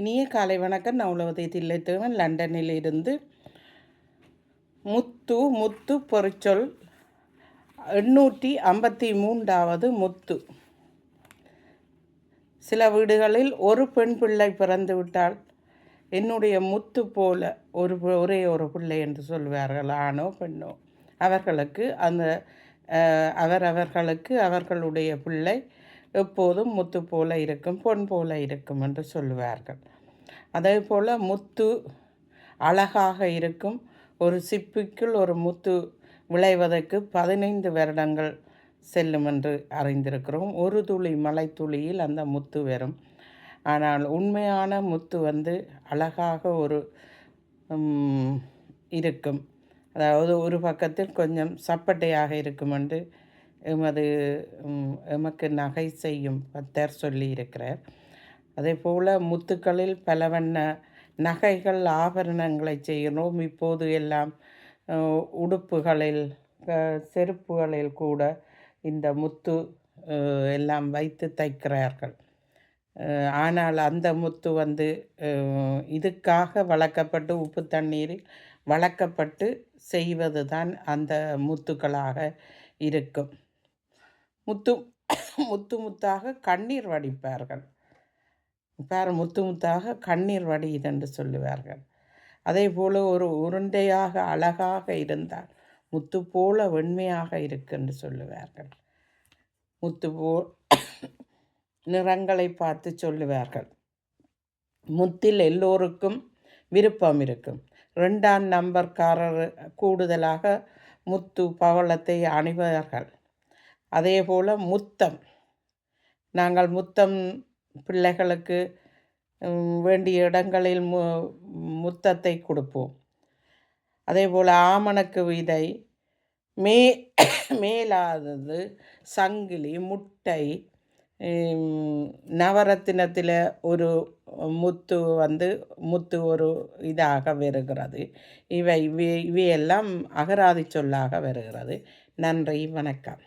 இனிய காலை வணக்கம். நான் உலகத்தை தில்லைத்தேவன் லண்டனில் இருந்து முத்து முத்து பொறிச்சொல் எண்ணூற்றி ஐம்பத்தி மூன்றாவது முத்து. சில வீடுகளில் ஒரு பெண் பிள்ளை பிறந்து விட்டால் என்னுடைய முத்து போல ஒரு ஒரே ஒரு பிள்ளை என்று சொல்வார்கள் ஆணோ பெண்ணோ. அவர்களுக்கு அந்த அவரவர்களுக்கு அவர்களுடைய பிள்ளை எப்போதும் முத்து போல இருக்கும் பொன் போல இருக்கும் என்று சொல்லுவார்கள். அதே போல் முத்து அழகாக இருக்கும். ஒரு சிப்பிக்குள் ஒரு முத்து விளைவதற்கு பதினைந்து வருடங்கள் செல்லும் என்று அறிந்திருக்கிறோம். ஒரு துளி மலை துளியில் அந்த முத்து வரும். ஆனால் உண்மையான முத்து வந்து அழகாக ஒரு இருக்கும். அதாவது ஒரு பக்கத்தில் கொஞ்சம் சப்பட்டையாக இருக்கும் என்று எமது எமக்கு நகை செய்யும் பத்தர் சொல்லியிருக்கிறார். அதே போல் முத்துக்களில் பல வண்ண நகைகள் ஆபரணங்களை செய்கிறோம். இப்போது எல்லாம் உடுப்புகளில் செருப்புகளில் கூட இந்த முத்து எல்லாம் வைத்து தைக்கிறார்கள். ஆனால் அந்த முத்து வந்து இதுக்காக வளர்க்கப்பட்டு உப்பு தண்ணீரில் வளர்க்கப்பட்டு செய்வது தான் அந்த முத்துக்களாக இருக்கும். முத்து முத்து முத்தாக கண்ணீர் வடிப்பார்கள். பேர் முத்து முத்தாக கண்ணீர் வடியுது என்று சொல்லுவார்கள். அதே போல் ஒரு உருண்டையாக அழகாக இருந்தால் முத்து போல வெண்மையாக இருக்கு என்று சொல்லுவார்கள். முத்து போ நிறங்களை பார்த்து சொல்லுவார்கள். முத்தில் எல்லோருக்கும் விருப்பம் இருக்கும். ரெண்டாம் நம்பர்காரர் கூடுதலாக முத்து பவளத்தை அணிவார்கள் அதே போல் முத்தம். நாங்கள் முத்தம் பிள்ளைகளுக்கு வேண்டிய இடங்களில் மு முத்தத்தை கொடுப்போம். அதே போல் ஆமணக்கு விதை மே மேலாதது சங்கிலி முட்டை நவரத்தினத்தில் ஒரு முத்து வந்து முத்து ஒரு இதாக வருகிறது. இவை இவை இவையெல்லாம் அகராதி சொல்லாக வருகிறது. நன்றி வணக்கம்.